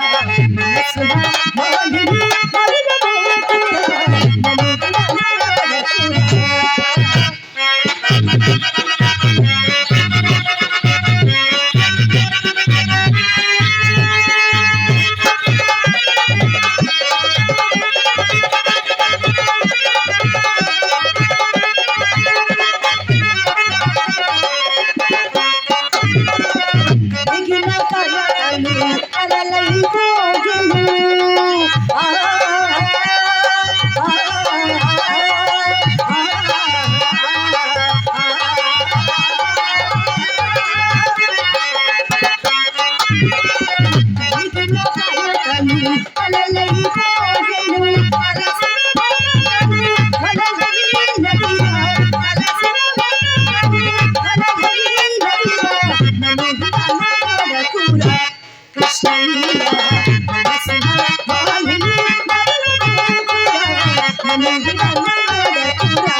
Thank you. మనుగుణ నాడకురా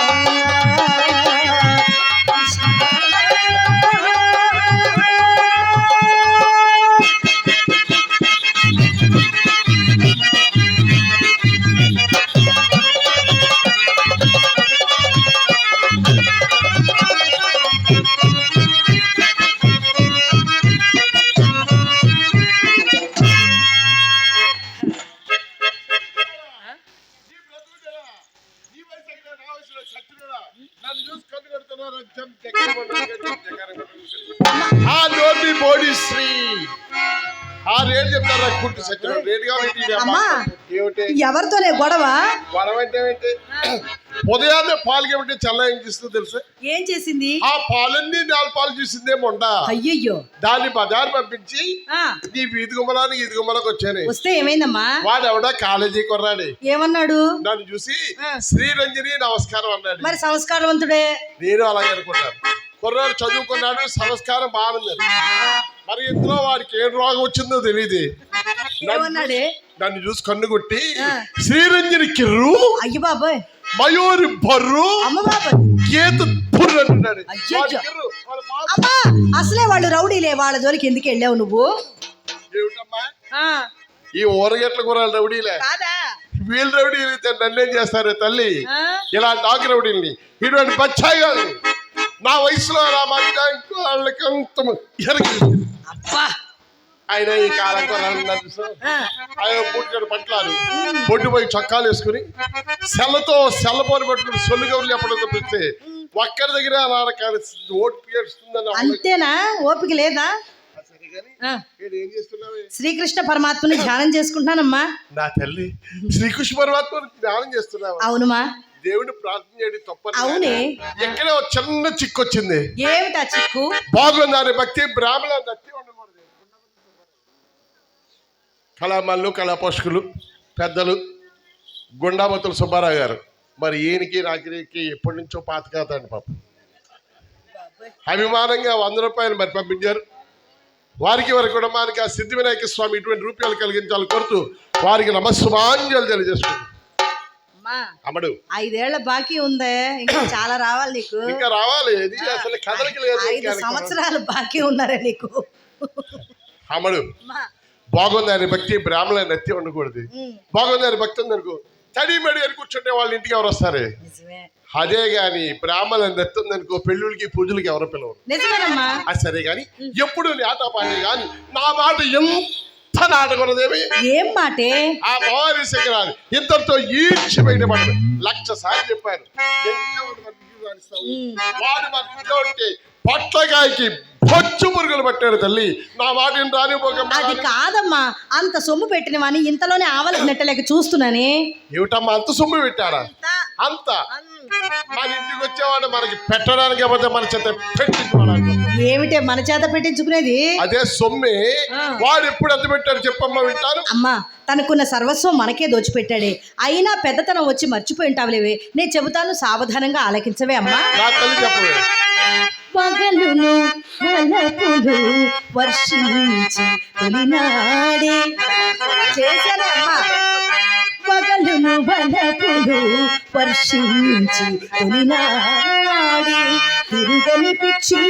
ఆ rate చెప్తారా కుట్టు సత్యం రేటు కాబట్టి ఇది అమ్మా. ఏమిటి? ఎవరితోనే గొడవ? గొడవ అంటే ఏంటి ఉదయాన్నే పాలు కాబట్టి చల్లాయించిస్తూ తెలుసు? ఏం చేసింది? ఆ పాలన్నీ నాలుగు పాలు చూసిందే మొండ. అయ్యయ్యో. దాన్ని బజారు పంపించి నీ వీధి గుమ్మలానికి ఈది గుమ్మలకు వచ్చాను. వస్తే ఏమైందమ్మా? వాడు ఎవడా కాలేజీ కొర్రాడి. ఏమన్నాడు? నన్ను చూసి. శ్రీరంజని నమస్కారం అన్నాడు. మరి సంస్కారవంతుడే? నేను అలాగే అనుకున్నాను. కుర్రాడు చదువుకున్నాడు సంస్కారం బాగుంది మరి ఇందులో వాడికి ఏం రోగం వచ్చిందో తెలియదు ఏమన్నాడే? నన్ను చూసి కన్ను కొట్టి. శ్రీరంజని కిర్రు అయ్య బాబాయ్. మయూరి బర్రు గీత. అమ్మా అసలే వాళ్ళు రౌడీలే వాళ్ళ జోలికి ఎందుకు వెళ్ళావు నువ్వు? ఈ ఊరగట్ల కూరలు రౌడీలే. వీళ్ళు రౌడీలు నన్నేం చేస్తారు తల్లి? ఆ, ఇలా డాక్ రౌడీల్ని. ఇటువంటి బచ్చాయి కాదు నా వయసులో నా ఇంకో వాళ్ళకి అంత ఎరగి అబ్బా ఆయన ఈ కాలం ఆయన పూటికడు పట్లాలు. బొడ్డు పోయి చొక్కాలు వేసుకుని సెల్లతో సెల్ల పోని పట్టుకుని సొల్లు గౌరులు ఎప్పుడు తప్పిస్తే ఒక్కడి దగ్గర పీడుస్తుందని అంతేనా? ఓపిక లేదా? శ్రీకృష్ణ పరమాత్మని ధ్యానం చేసుకుంటున్నానమ్మా. నా తల్లి శ్రీకృష్ణ పరమాత్మ ధ్యానం చేస్తున్నావా? అవునుమా? దేవుని ప్రార్థన చేయడం తప్పని అవునే. ఎక్కడే చిన్న చిక్కు వచ్చింది ఏమిటా చిక్కు? బాగుందని భక్తి బ్రాహ్మణ దత్తి ఉండకూడదు. కళామల్లు కళాపోషకులు పెద్దలు గుండామతులు సుబ్బారావు గారు. మరి ఈయనకి నాకి ఎప్పటి నుంచో పాత కథ అండి పాపం. అభిమానంగా వంద రూపాయలు మరి పంపించారు. వారికి వారి కుటుంబానికి ఆ సిద్ధి వినాయక స్వామి ఇటువంటి రూపాయలు కలిగించాలని కోరుతూ వారికి నమస్సుమాంజలు తెలియజేసుకుంటాం అమ్మా అమ్మడు. ఐదేళ్ళ బాకీ ఉందే. ఇంకా చాలా రావాలి నీకు. ఇంకా రావాలి. అసలు ఐదు. సంవత్సరాలు బాకీ ఉన్నారే నీకు. అమ్మడు. అమ్మా, బాగుంది అని భక్తి బ్రాహ్మణ నెత్తి ఉండకూడదు. బాగుంది అని భక్తి ఉందనుకో. తడి మెడి అని కూర్చుంటే వాళ్ళ ఇంటికి ఎవరు వస్తారు? అదే గాని బ్రాహ్మణ నెత్తి ఉందనుకో పెళ్ళిళ్ళకి పూజలకి ఎవరు పిలవరు? అది సరే గాని ఎప్పుడు నీ ఆట పాడే గాని నా మాట ఎంత ఏం మాటే? ఆ భవానీ శంకరాలు ఇద్దరితో ఈడ్చి బయట పడదు లక్ష సార్లు? ఉమ్, వాడు మన ఇంట్లో ఉంటే పొట్లకాయకి పొచ్చు పురుగులు పట్టాడు తల్లి. నా మాట రానిపోక అది కాదమ్మా. అంత సొమ్ము పెట్టిన వాని ఇంతలోనే ఆవలకు నెట్టలేక చూస్తున్నానే. ఏమిటమ్మా అంత సొమ్ము పెట్టాడా అంత. మన ఇంటికి వచ్చేవాడు మనకి పెట్టడానికి మన చేత పెట్టించుకోవడానికి ఏమిటే మన చేత పెట్టించుకునేది? అదే సొమ్మే. వాడు ఎప్పుడు ఎంత పెట్టాడు చెప్పమ్మా వింటాను. అమ్మా తనకున్న సర్వస్వం మనకే దోచిపెట్టాడే. అయినా పెద్దతనం వచ్చి మర్చిపోయి ఉంటావులేవే నేను చెబుతాను సావధానంగా ఆలకించవే అమ్మా. పగలును వలపులు వర్షించి తొలినాడే. చేశానే అమ్మా. పగలును వర్షించి తొలినాడే. తిరుగని పిచ్చి.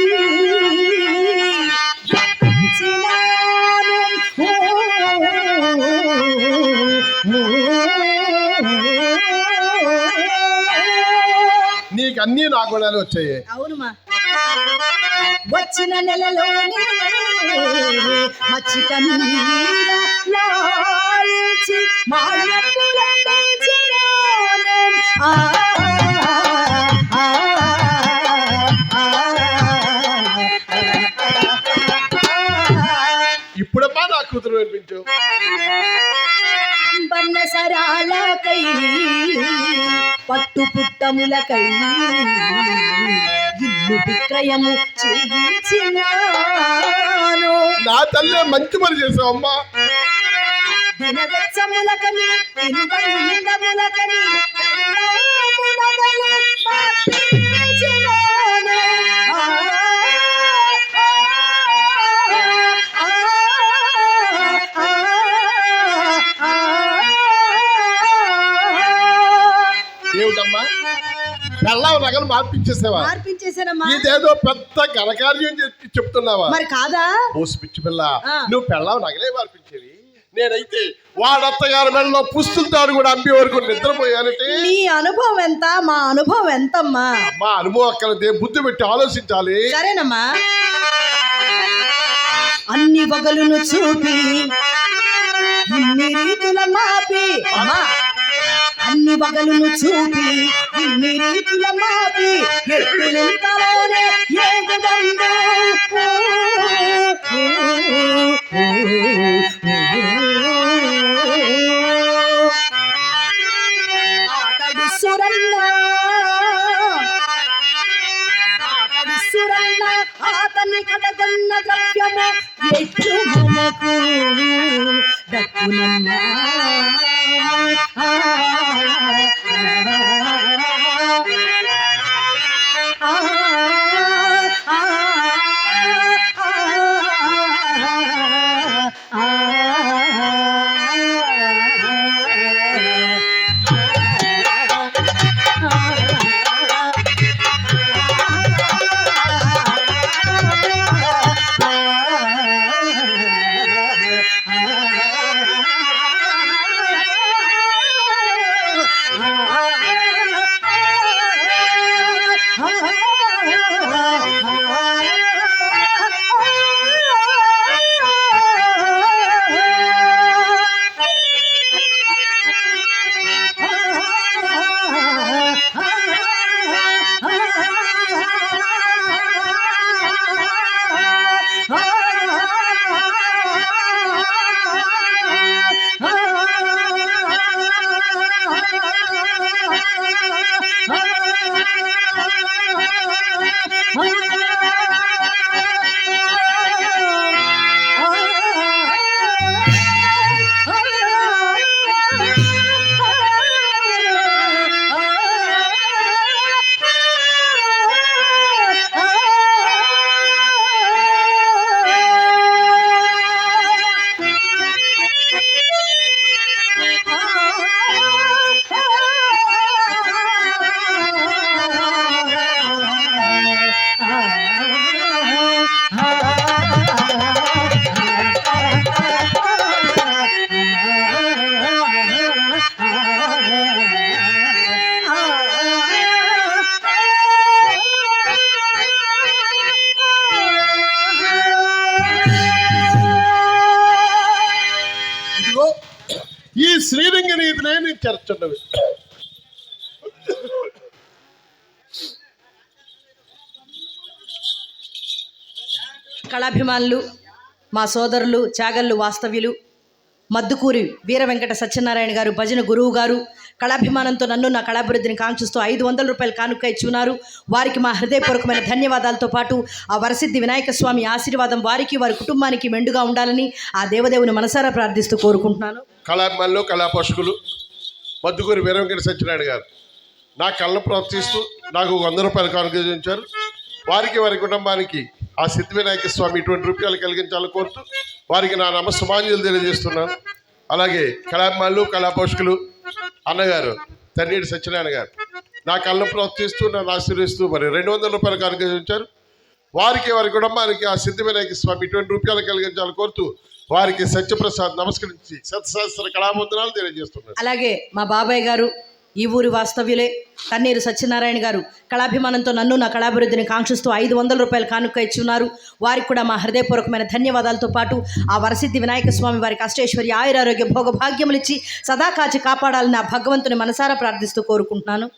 నీకు అన్ని నా గుణాలు వచ్చాయి అవునుమా వచ్చిన నెలలోనే మచ్చిక. ఆ, ఆ, కూతురు బన్నసరాలకై పట్టు పుట్టములకై ఇల్లు విక్రయము చేయించినాను. నా తల్లి మంచి పని చేసావమ్మా దినవెచ్చములకని తినుబండములకని పెళ్ళావు నగలు మార్పించేసావా? మార్పించేసానమ్మా ఇదేదో పెద్ద ఘనకార్యం చెప్తున్నావా? మరి కాదా? ఓసి పిచ్చి పిల్ల. నువ్వు పెళ్ళావు నగలే మార్పించేవి. నేనైతే వాడత్తగారి మెడలో పుస్తులతో కూడా అమ్మి వరకు నిద్రపోయానంటే. నీ అనుభవం ఎంత? మా అనుభవం ఎంతమ్మా? అమ్మా అనుభవం అక్కలదే బుద్ధి పెట్టి ఆలోచించాలి. సరేనమ్మా. అన్ని వగలును చూపి ఇన్ని రీతుల మాపి. అమ్మా. అన్ని వగలును చూపి ఇన్ని రీతుల మాపి ఎత్తులంతలోనే ఏగుదండు ఆతడు సురన్న సురన్న ఆతని ద్రవ్యము ఎట్టు మనకు? దక్కునమ్మా ఈ శ్రీరంగ నీతినే కళాభిమానులు మా సోదరులు చాగళ్ళు వాస్తవ్యులు మద్దుకూరి వీర వెంకట సత్యనారాయణ గారు భజన గురువు గారు కళాభిమానంతో నన్ను నా కళాభివృద్ధిని కాంక్షిస్తూ ఐదు వందల రూపాయలు కానుక ఇచ్చి ఉన్నారు వారికి మా హృదయపూర్వకమైన ధన్యవాదాలతో పాటు ఆ వరసిద్ధి వినాయక స్వామి ఆశీర్వాదం వారికి వారి కుటుంబానికి మెండుగా ఉండాలని ఆ దేవదేవుని మనసారా ప్రార్థిస్తూ కోరుకుంటున్నాను. కళాభిమానులు కళాపోషకులు మద్దుకూరి వీరవెంకట సత్యనారాయణ గారు నా కళ్ళను ప్రోత్సహిస్తూ నాకు వంద రూపాయలు కానుకరించారు వారికి వారి కుటుంబానికి ఆ సిద్ధి వినాయక స్వామి ఇటువంటి రూపాయలు కలిగించాలని కోరుతూ వారికి నా నమస్సుమాంజలు తెలియజేస్తున్నాను. అలాగే కళాభిమానులు కళాపోషకులు అన్నగారు తన్నీటి సత్యనారాయణ గారు నా కళ్ళ ప్రవర్తిస్తూ నన్ను ఆశీర్వదిస్తూ మరి రెండు వందల రూపాయలు కనుగొంచారు వారికి వారి కుటుంబానికి ఆ సిద్ధివినాయక స్వామి ఇటువంటి రూపాయలు కలిగించాలని కోరుతూ వారికి సత్యప్రసాద్ నమస్కరించి సత్యశాస్త్ర కళావందనాలు తెలియజేస్తున్నారు. అలాగే మా బాబాయ్ గారు ఈ ఊరి వాస్తవ్యులే. తన్నీరు సత్యనారాయణ గారు కళాభిమానంతో నన్ను నా కళాభివృద్ధిని కాంక్షిస్తూ ఐదు వందల రూపాయలు కానుక ఇచ్చి ఉన్నారు వారికి కూడా మా హృదయపూర్వకమైన ధన్యవాదాలతో పాటు ఆ వరసిద్ధి వినాయక స్వామి వారికి అష్టేశ్వరి ఆయురారోగ్య భోగభాగ్యములిచ్చి సదా కాచి కాపాడాలని నా భగవంతుని మనసారా ప్రార్థిస్తూ కోరుకుంటున్నాను.